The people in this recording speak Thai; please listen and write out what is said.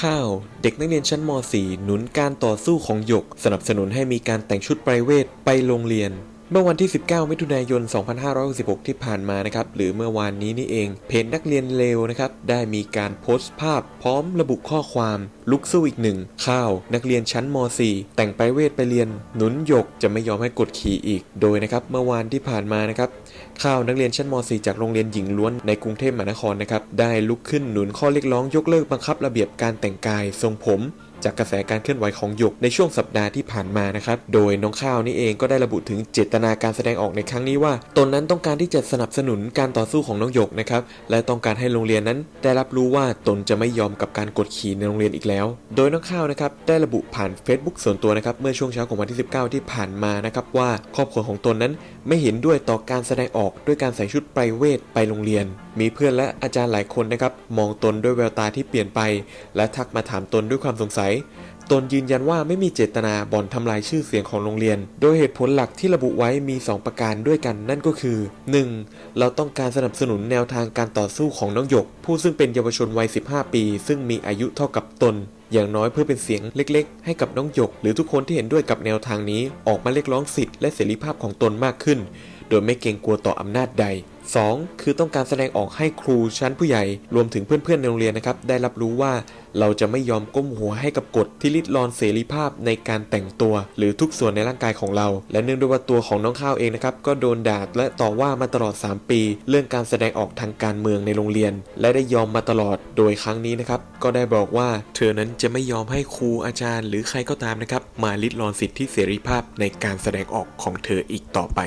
ข้าว เด็กนักเรียนชั้นม .4 หนุนการต่อสู้ของหยก สนับสนุนให้มีการแต่งชุดไพรเวทไปโรงเรียน เมื่อวันที่ 19 มิถุนายน 2566 ที่ผ่านมานะครับ หรือเมื่อวานนี้นี่เอง เพจนักเรียนเลวนะครับ ได้มีการโพสต์ภาพ พร้อมระบุข้อความลุกสู้อีกหนึ่ง ข้าว นักเรียนชั้นม .4 แต่งไปเวทไปเรียน หนุนหยกจะไม่ยอมให้กดขี่อีก โดยนะครับ เมื่อวานที่ผ่านมานะครับ ข้าวนักเรียนชั้นม .4 จากโรงเรียนหญิงล้วนในกรุงเทพมหานครนะครับ ได้ลุกขึ้นหนุนข้อเรียกร้องยกเลิกบังคับระเบียบการแต่งกายทรงผม จากกระแสการเคลื่อนไหวของหยกในช่วงสัปดาห์ที่ผ่านมานะครับ โดยน้องข้าวนี่เองก็ได้ระบุถึงเจตนาการแสดงออกในครั้งนี้ว่า ตนนั้นต้องการที่จะสนับสนุนการต่อสู้ของน้องหยกนะครับ และต้องการให้โรงเรียนนั้น ได้รับรู้ว่าตนจะไม่ยอมกับการกดขี่ในโรงเรียนอีกแล้ว โดยน้องข้าวนะครับได้ระบุผ่าน Facebook ส่วนตัวนะครับเมื่อช่วงเช้าของวันที่ 19 ที่ผ่านมานะครับว่าครอบครัวของตนนั้นไม่เห็นด้วยต่อการแสดงออกด้วยการใส่ชุดไพรเวทไปโรงเรียน มีเพื่อนและอาจารย์หลายคนนะครับมองตนด้วยแววตาที่เปลี่ยนไป และทักมาถามตนด้วยความสงสัย ตนยืนยันว่าไม่มีเจตนาบ่อนทำลายชื่อเสียงของโรงเรียน โดยเหตุผลหลักที่ระบุไว้มี 2 ประการด้วยกันนั่นก็คือ 1. เราต้องการสนับสนุนแนวทางการต่อสู้ของน้องหยก ผู้ซึ่งเป็นเยาวชนวัย 15 ปี ซึ่งมีอายุเท่ากับตนอย่างน้อยเพื่อเป็นเสียงเล็กๆ ให้กับน้องหยก หรือทุกคนที่เห็นด้วยกับแนวทางนี้ออกมาเรียกร้องสิทธิ์และเสรีภาพของตนมากขึ้น โดยไม่เกรงกลัวต่ออำนาจใด 2. คือต้องการแสดงออกให้ครูชั้นผู้ใหญ่ รวมถึงเพื่อนๆในโรงเรียนนะครับ ได้รับรู้ว่าเราจะไม่ยอมก้มหัวให้กับกฎที่ลิดรอนเสรีภาพในการแต่งตัว หรือทุกส่วนในร่างกายของเรา และเนื่องด้วยว่าตัวของน้องข้าวเองนะครับ ก็โดนด่าและต่อว่ามาตลอด 3 ปี เรื่องการแสดงออกทางการเมืองในโรงเรียน และได้ยอมมาตลอดโดยครั้งนี้นะครับ ก็ได้บอกว่า เธอนั้นจะไม่ยอมให้ครูอาจารย์ หรือใครก็ตามนะครับ มาลิดรอนสิทธิเสรีภาพในการแสดงออกของเธออีกต่อไป